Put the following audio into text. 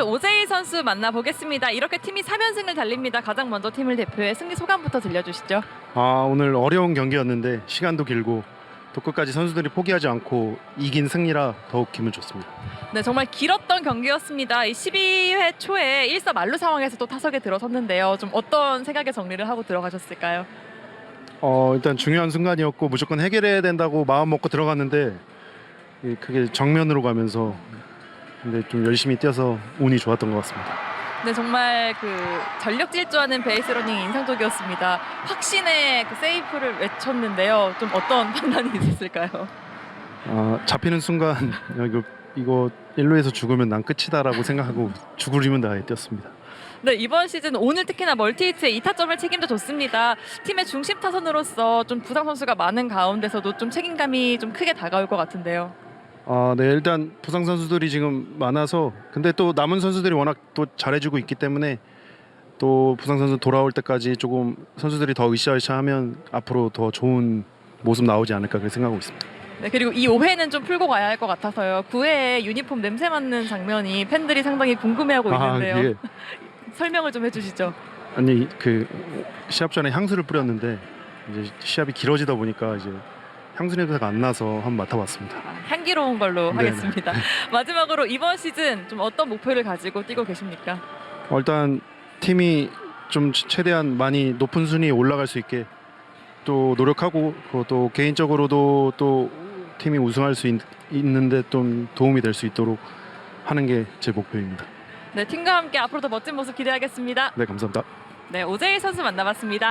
선수 오재일 선수 만나보겠습니다. 이렇게 팀이 3연승을 달립니다. 가장 먼저 팀을 대표해 승리 소감부터 들려주시죠. 아 오늘 어려운 경기였는데 시간도 길고 또 끝까지 선수들이 포기하지 않고 이긴 승리라 더욱 기분 좋습니다. 네, 정말 길었던 경기였습니다. 이 12회 초에 1사 만루 상황에서 또 타석에 들어섰는데요. 좀 어떤 생각의 정리를 하고 들어가셨을까요? 어 일단 중요한 순간이었고 무조건 해결해야 된다고 마음 먹고 들어갔는데 이 그게 정면으로 가면서 근데 좀 열심히 뛰어서 운이 좋았던 것 같습니다. 네, 정말 그 전력 질주하는 베이스 러닝이 인상적이었습니다. 확신의 그 세이프를 외쳤는데요. 좀 어떤 판단이 있었을까요? 아 잡히는 순간 이거 이거 1루에서 죽으면 난 끝이다라고 생각하고 힘은 다해 뛰었습니다. 네, 이번 시즌 오늘 특히나 멀티히트의 2타점을 책임져 줬습니다. 팀의 중심 타선으로서 좀 부상 선수가 많은 가운데서도 좀 책임감이 좀 크게 다가올 것 같은데요. 아, 네 일단 부상 선수들이 지금 많아서 근데 또 남은 선수들이 워낙 또 잘해주고 있기 때문에 또 부상 선수 돌아올 때까지 조금 선수들이 더 으쌰으쌰하면 앞으로 더 좋은 모습 나오지 않을까 그렇게 생각하고 있습니다. 네, 그리고 이 5회는 좀 풀고 가야 할 것 같아서요. 9회에 유니폼 냄새 맡는 장면이 팬들이 상당히 궁금해하고 있는데요. 이게 설명을 좀 해주시죠. 아니 그 시합 전에 향수를 뿌렸는데 이제 시합이 길어지다 보니까 이제 향수 냄새가 안 나서 한번 맡아봤습니다. 아, 향기로운 걸로 네네. 하겠습니다. 마지막으로 이번 시즌 좀 어떤 목표를 가지고 뛰고 계십니까? 어, 일단 팀이 좀 최대한 많이 높은 순위에 올라갈 수 있게 또 노력하고 그리고 또 개인적으로도 또 팀이 우승할 수 있, 있는데 좀 도움이 될 수 있도록 하는 게 제 목표입니다. 네, 팀과 함께 앞으로도 멋진 모습 기대하겠습니다. 네, 감사합니다. 네, 오재일 선수 만나봤습니다.